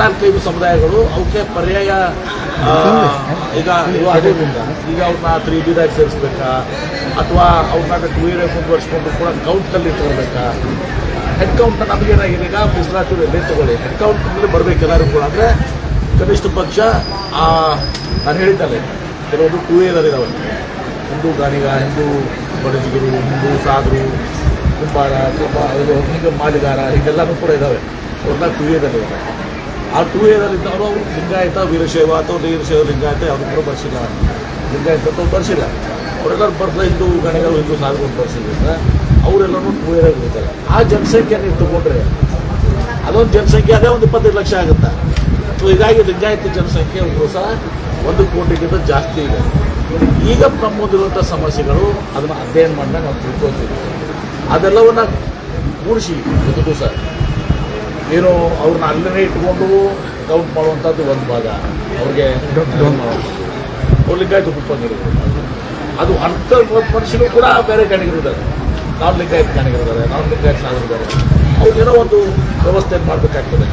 ನಾಲ್ಕೈದು ಸಮುದಾಯಗಳು ಅವಕ್ಕೆ ಪರ್ಯಾಯ ಈಗ ಆಗೋದ್ರಿಂದ ಈಗ ಅವ್ರನ್ನ ತ್ರೀ ಬಿದಾಗ ಸೇರಿಸ್ಬೇಕಾ? ಅಥವಾ ಅವ್ರನ್ನ ಟೂ ಇಯರ್ ಮುಂದುವರ್ಸ್ಕೊಂಡು ಕೂಡ ಕೌಂಟಲ್ಲಿ ತಗೋಬೇಕಾ? ಹೆಡ್ ಕೌಂಟ್ ನಮಗೇನಾಗಿದೆ ಈಗ ಮೀಸಲಾತಿಯಲ್ಲಿ ತಗೊಳ್ಳಿ. ಹೆಡ್ ಕೌಂಟ್ನಲ್ಲಿ ಬರಬೇಕು ಎಲ್ಲರೂ ಕೂಡ. ಅಂದರೆ ಕನಿಷ್ಠ ಪಕ್ಷ ನಾನು ಹೇಳಿದ್ದಲ್ಲ, ಕೆಲವೊಂದು ಟೂ ಇಯರ್ ಇದಾವೆ ಹಿಂದೂ ಗಾಣಿಗ ಹಿಂದೂ ಬಡಜಿಗರು, ಹಿಂದೂ ಸಾಧರು, ಕುಂಬಾರ, ಕುಂಬ, ಇದು ಹಿಂಗೆ ಮಾಲಿಗಾರ, ಹೀಗೆಲ್ಲನೂ ಕೂಡ ಇದ್ದಾವೆ ಅವ್ರನ್ನ ಟೂ ಇಯರಲ್ಲಿ ಇದ್ದಾರೆ ಆ ಟೂ ಇಯರಲ್ಲಿದ್ದವರು ಅವರು ಲಿಂಗಾಯತ, ವೀರಶೈವ ಅಥವಾ ವೀರಶೈವ ಲಿಂಗಾಯತ ಯಾವ್ದು ಕೂಡ ಬರ್ಸಿಲ್ಲ. ಲಿಂಗಾಯತ ಅಥವಾ ಬರ್ಸಿಲ್ಲ. ಅವರೆಲ್ಲರೂ ಬರ್ತಾ ಹಿಂದೂ ಗಣಗಳು ಹಿಂದೂ ಸಾಧಕರು ಬರ್ಸಿದ್ರಿಂದ ಅವರೆಲ್ಲರೂ ಟೂ ಏರ್ ಇರ್ತಾರೆ ಆ ಜನಸಂಖ್ಯೆ ನೀವು ತಗೊಂಡ್ರೆ ಅದೊಂದು ಜನಸಂಖ್ಯೆ, ಅದೇ ಒಂದು ಇಪ್ಪತ್ತೈದು ಲಕ್ಷ ಆಗುತ್ತೆ? ಸೊ ಹೀಗಾಗಿ ಲಿಂಗಾಯತ ಜನಸಂಖ್ಯೆ ಒಂದು ಸಹ ಒಂದು ಕೋಟಿಗಿಂತ ಜಾಸ್ತಿ ಇದೆ. ಈಗ ನಮ್ಮ ಮುಂದಿರುವಂಥ ಸಮಸ್ಯೆಗಳು ಅದನ್ನು ಅಧ್ಯಯನ ಮಾಡಿದಾಗ ನಾವು ತಿಳ್ಕೊತೀವಿ ಅದೆಲ್ಲವನ್ನ ಕೂಡಿಸಿ ಇವತ್ತು ಸರ್ ಏನು ಅವ್ರನ್ನ ಅಲ್ಲೇ ಇಟ್ಕೊಂಡು ಡೌಟ್ ಮಾಡುವಂಥದ್ದು ಒಂದು ಭಾಗ. ಅವ್ರಿಗೆ ಅವ್ರು ಲಿಂಗಾಯತ ಕುಪ್ಪಂಗಿರೋದು ಅದು ಅಂಥ ಮನುಷ್ಯರು ಕೂಡ ಬೇರೆ ಗಣಿಗರಿದ್ದಾರೆ ನಾನ್ ಲಿಂಗಾಯತ ಗಣಿಗರಿದ್ದಾರೆ ನಾವು ಲಿಂಗಾಯತ ಸಾಗರಿದ್ದಾರೆ ಅವ್ರಿಗೇನೋ ಒಂದು ವ್ಯವಸ್ಥೆ ಮಾಡಬೇಕಾಗ್ತದೆ.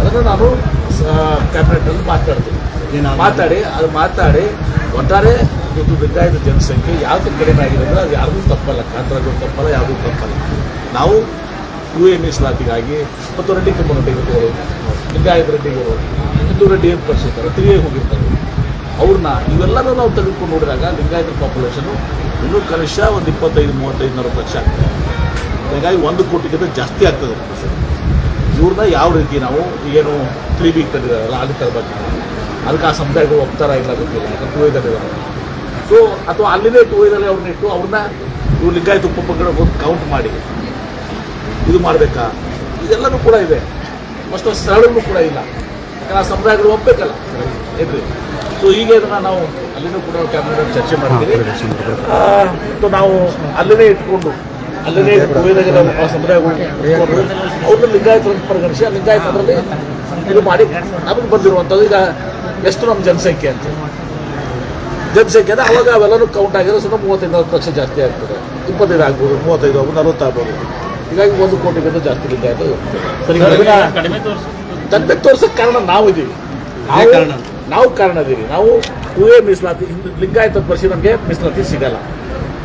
ಅದನ್ನು ನಾನು ಕ್ಯಾಬಿನೆಟಲ್ಲಿ ಮಾತಾಡ್ತೀನಿ. ಮಾತಾಡಿ ಅದು ಮಾತಾಡಿ ಒಟ್ಟಾರೆ ಇದು ಲಿಂಗಾಯತ ಜನಸಂಖ್ಯೆ ಯಾವುದು ಕಡಿಮೆ ಆಗಿದೆ ಅಂದರೆ ಅದು ಯಾರಿಗೂ ತಪ್ಪಲ್ಲ ಕಾಂತರಾಜು ತಪ್ಪಲ್ಲ ಯಾವುದೂ ತಪ್ಪಲ್ಲ. ನಾವು ಯು ಎ ಮೀಸಲಾತಿಗಾಗಿ ಮತ್ತು ರೆಡ್ಡಿ ಕಮ್ಯುನಿಟಿಗಳು ಲಿಂಗಾಯತ ರೆಡ್ಡಿಗಳು ಹಿಂದೂ ರೆಡ್ಡಿ ಏನು ಪರಿಸಿರ್ತಾರೆ ತಿರುಗಿ ಹೋಗಿರ್ತಾರೆ. ಅವ್ರನ್ನ ಇವೆಲ್ಲರೂ ನಾವು ತೆಗೆದುಕೊಂಡು ನೋಡಿದಾಗ ಲಿಂಗಾಯತ ಪಾಪ್ಯುಲೇಷನು ಇನ್ನೂ ಕನಿಷ್ಠ ಒಂದು ಇಪ್ಪತ್ತೈದು, ಮೂವತ್ತೈದು ನಲವತ್ತು ಲಕ್ಷ ಆಗ್ತದೆ. ಹೀಗಾಗಿ ಒಂದು ಕೋಟಿಗಿಂತ ಜಾಸ್ತಿ ಆಗ್ತದೆ. ಇವ್ರನ್ನ ಯಾವ ರೀತಿ ನಾವು ಏನು ವೀಕ್ ತಂದಿದ್ದಾರಲ್ಲ ಅಲ್ಲಿ ತರಬೇಕು ಅದಕ್ಕೆ ಆ ಸಮುದಾಯಗಳು ಒಪ್ತಾರ ಇಲ್ಲ ಗೊತ್ತಿಲ್ಲ ಟೂ ವೇದಲ್ಲಿದ್ದಾರೆ ಸೊ ಅಥವಾ ಅಲ್ಲಿನೇ ಟೂ ವೇದಲ್ಲಿ ಅವ್ರನ್ನ ಇಟ್ಟು ಅವ್ರನ್ನ ಇವ್ರು ಲಿಂಗಾಯತ ಉಪಪಂಗಡ ಕೌಂಟ್ ಮಾಡಿ. ಇದು ಮಾಡಬೇಕಾ? ಇದೆಲ್ಲನೂ ಕೂಡ ಇದೆ. ಅಷ್ಟು ಸರಳೂ ಕೂಡ ಇಲ್ಲ. ಯಾಕಂದ್ರೆ ಆ ಸಮುದಾಯಗಳು ಒಪ್ಪಬೇಕಲ್ಲ ಏನ್ರಿ ಸೊ ಈಗ ಅದನ್ನು ನಾವು ಅಲ್ಲಿನೂ ಕೂಡ ಕ್ಯಾಬಿನೆಟ್ ಚರ್ಚೆ ಮಾಡ್ತೀವಿ. ಸೊ ನಾವು ಅಲ್ಲೇ ಇಟ್ಕೊಂಡು ಅಲ್ಲೇ ಕುವೇದಾಗ ಆ ಸಮುದಾಯಗಳು ಅವ್ರನ್ನ ಲಿಂಗಾಯತ ಪರಿಗಣಿಸಿ ಆ ಲಿಂಗಾಯತದಲ್ಲಿ ಇದು ಮಾಡಿ ನಮಗೆ ಬಂದಿರುವಂಥದ್ದು. ಈಗ ಎಷ್ಟು ನಮ್ಮ ಜನಸಂಖ್ಯೆ ಅಂತ. ಜನಸಂಖ್ಯೆ ಅಂದರೆ ಅವಾಗ ಅವೆಲ್ಲನೂ ಕೌಂಟ್ ಆಗಿರೋ ಸುಮ್ಮನೆ ಮೂವತ್ತೈದು ನಲ್ವತ್ತು ಲಕ್ಷ ಜಾಸ್ತಿ ಆಗ್ತದೆ. ಇಪ್ಪತ್ತೈದು ಆಗ್ಬೋದು, ಮೂವತ್ತೈದು ಆಗ್ಬೋದು, ನಲ್ವತ್ತು ಆಗ್ಬೋದು. ಹೀಗಾಗಿ ಒಂದು ಕೋಟಿಗಿಂತ ಜಾಸ್ತಿ ಬಿದ್ದೆ ಅದು. ಕಡಿಮೆ ತೋರ್ಸಕ್ಕೆ ಕಾರಣ ನಾವು ಇದೀವಿ ನಾವು ಕಾರಣ. ನಾವು ಕಾರಣ ಇದೀವಿ ನಾವು ಹೂವೇ ಮೀಸಲಾತಿ ಹಿಂದೂ ಲಿಂಗಾಯತ ಪರಿಷೆ ನಮಗೆ ಮೀಸಲಾತಿ ಸಿಗಲ್ಲ.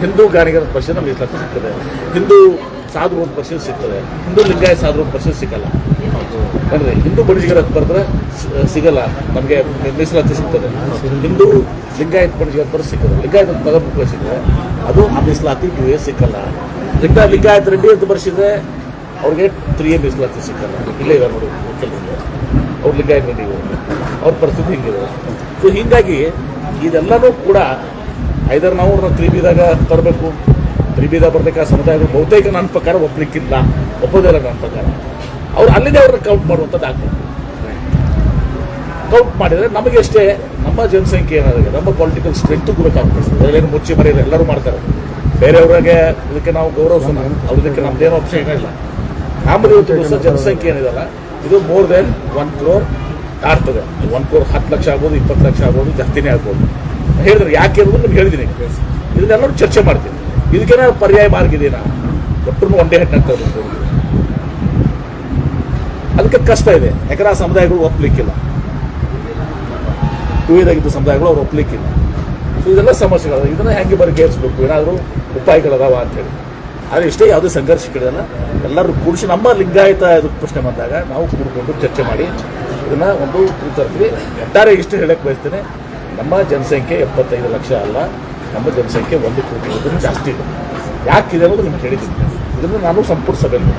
ಹಿಂದೂ ಗಾಣಿಗರ ಪರಿಷತ್ ನಮ್ಗೆ ಮೀಸಲಾತಿ ಸಿಗ್ತದೆ. ಹಿಂದೂ ಸಾಧು ಒಂದು ಪರಿಷತ್ ಸಿಗ್ತದೆ. ಹಿಂದೂ ಲಿಂಗಾಯತ ಸಾಧು ಒಂದು ಪರಿಷತ್ ಸಿಗಲ್ಲ. ಅಂದರೆ ಹಿಂದೂ ಬಣಿಜಿಗರ ಬರೆದ್ರೆ ಸಿಗಲ್ಲ. ನಮಗೆ ಮೀಸಲಾತಿ ಸಿಗ್ತದೆ. ಹಿಂದೂ ಲಿಂಗಾಯತ ಬಣಿಜಿಗರ ಪರಿಷತ್ ಸಿಗ್ತದೆ. ಲಿಂಗಾಯತ ಪದ ಸಿಗ್ತದೆ. ಅದು ಆ ಮೀಸಲಾತಿ ಹೂವೇ ಸಿಕ್ಕಲ್ಲ ಲಿಂಗ ಲಿಂಗಾಯತ್ ರೆಡ್ಡಿ ಅಂತ ಬರ್ಸಿದ್ರೆ ಅವ್ರಿಗೆ ತ್ರೀ ಎ ಮೀಸಲಾತಿ ಸಿಕ್ಕಲ್ಲ. ಇಲ್ಲೇ ಇದ್ದಾರೆ ನೋಡಿ ಕೆಲವೊಂದು ಅವ್ರ ಲಿಂಗಾಯತ್ ರೆಡ್ಡಿ ಅವ್ರ ಪರಿಸ್ಥಿತಿ ಹಿಂಗಿದೆ. ಸೊ ಹೀಗಾಗಿ ಇದೆಲ್ಲನೂ ಕೂಡ ಐದರ್ ನಾವು ತ್ರೀ ಬಿದಾಗ ತರಬೇಕು. ತ್ರಿಬಿದಾಗ ಬರ್ಬೇಕಾ ಸಮುದಾಯಗಳು ಬಹುತೇಕ ನನ್ನ ಪ್ರಕಾರ ಒಪ್ಪಲಿಕ್ಕಿಲ್ಲ ಒಪ್ಪೋದಿಲ್ಲ ನನ್ನ ಪ್ರಕಾರ. ಅವ್ರು ಅಲ್ಲಿಂದ ಅವ್ರನ್ನ ಕೌಂಟ್ ಮಾಡುವಂಥದ್ದು ಆಗ್ಬೇಕು. ಕೌಂಟ್ ಮಾಡಿದರೆ ನಮಗೆ ಅಷ್ಟೇ ನಮ್ಮ ಜನಸಂಖ್ಯೆ ಏನಾಗಿದೆ ನಮ್ಮ ಪೊಲಿಟಿಕಲ್ ಸ್ಟ್ರೆಂತ್ ಬೇಕಾಗ್ತದೆ ಅದರೇನು ಮುಚ್ಚಿ ಮರೆಯೋದು ಎಲ್ಲರೂ ಮಾಡ್ತಾರೆ. ಬೇರೆಯವ್ರಿಗೆ ಇದಕ್ಕೆ ನಾವು ಗೌರವಿಸೋಣ ಅವ್ರದಕ್ಕೆ ನಮ್ದೇನೋ ಆಪ್ಷನ್ ಇಲ್ಲ ನಮ್ಮದು ಇವತ್ತು ದಿವಸ ಜನಸಂಖ್ಯೆ ಏನಿದೆಲ್ಲ ಇದು ಮೋರ್ ದೆನ್ ಒನ್ ಕ್ರೋರ್ ದಾಟ್ತದೆ ಒನ್ ಕ್ರೋರ್ ಹತ್ತು ಲಕ್ಷ ಆಗ್ಬೋದು ಇಪ್ಪತ್ತು ಲಕ್ಷ ಆಗ್ಬೋದು ಜಾಸ್ತಿನೇ ಆಗ್ಬೋದು. ಹೇಳಿದ್ರೆ ಯಾಕೆ ಅನ್ನೋದು ನಿಮ್ಗೆ ಹೇಳಿದ್ದೀನಿ. ಇದನ್ನೆಲ್ಲರೂ ಚರ್ಚೆ ಮಾಡ್ತೀನಿ. ಇದಕ್ಕೇನಾದ್ರು ಪರ್ಯಾಯ ಮಾರ್ಗ ಇದೆಯಾ? ಒನ್ ಒಂದೇ ಅಂತ ಅದಕ್ಕೆ ಕಷ್ಟ ಇದೆ. ಯಾಕಂದ್ರೆ ಆ ಸಮುದಾಯಗಳು ಒಪ್ಪಲಿಕ್ಕಿಲ್ಲ ಟೂಯಿದಾಗಿದ್ದ ಸಮುದಾಯಗಳು ಅವ್ರು ಒಪ್ಪಲಿಕ್ಕಿಲ್ಲ ಇದೆಲ್ಲ ಸಮಸ್ಯೆಗಳು ಇದನ್ನ ಹೆಂಗೆ ಬಗೆಹರಿಸ್ಬೇಕು ಏನಾದರೂ ಉಪಾಯಗಳದಾವ ಅಂತೇಳಿ ಆದರೆ ಇಷ್ಟೇ ಯಾವುದೇ ಸಂಘರ್ಷಗಳಿಲ್ಲ ಎಲ್ಲರೂ ಕೂಡಿಸಿ ನಮ್ಮ ಲಿಂಗಾಯತ ಇದು ಪ್ರಶ್ನೆ ಬಂದಾಗ ನಾವು ಕೂಡಿಕೊಂಡು ಚರ್ಚೆ ಮಾಡಿ ಇದನ್ನ ಒಂದು ತರ್ತೀವಿ ಒಟ್ಟಾರೆ ಇಷ್ಟು ಹೇಳಕ್ಕೆ ಬಯಸ್ತೇನೆ ನಮ್ಮ ಜನಸಂಖ್ಯೆ ಎಪ್ಪತ್ತೈದು ಲಕ್ಷ ಅಲ್ಲ ನಮ್ಮ ಜನಸಂಖ್ಯೆ ಒಂದು ಕೋಟಿ ಇದನ್ನು ಜಾಸ್ತಿ ಇದೆ ಯಾಕಿದೆ ಅನ್ನೋದು ನಿಮ್ಗೆ ಹೇಳಿದ್ದೀನಿ ಇದನ್ನು ನಾನು ಸಂಪೂರ್ಣ ಸಭೆಯಲ್ಲಿ